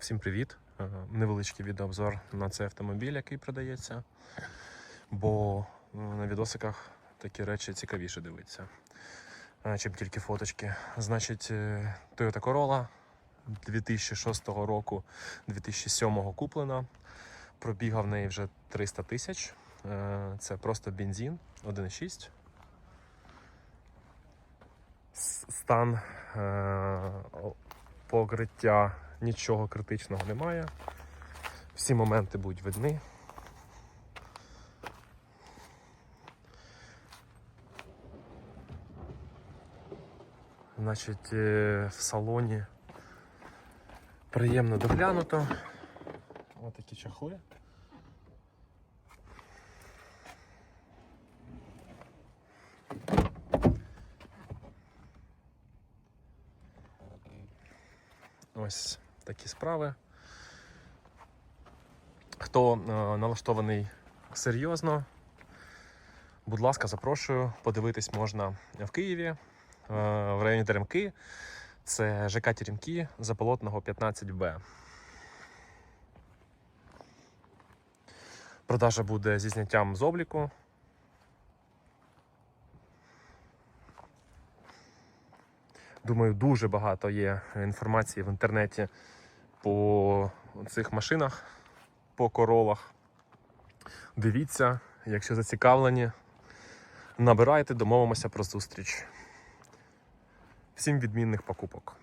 Всім привіт! Е, Невеличкий відеообзор на цей автомобіль, який продається. Бо е, на відосиках такі речі цікавіше дивитися, е, чим тільки фоточки. Значить, е, Toyota Corolla 2006 року, 2007 куплена. Пробіга в неї вже 300 тисяч. Це просто бензин 1,6. Стан покриття нічого критичного немає. Всі моменти будуть видні. Значить, е, в салоні приємно доглянуто. Ось такі чахли. Ось такі справи. Хто е, налаштований серйозно, будь ласка, запрошую. Подивитись можна в Києві, е, в районі Теремки. Це ЖК Теремки Заполотного 15Б. Продажа буде зі зняттям з обліку. Думаю, дуже багато є інформації в інтернеті по цих машинах, по королах. Дивіться, якщо зацікавлені, набирайте, домовимося про зустріч. Всім відмінних покупок.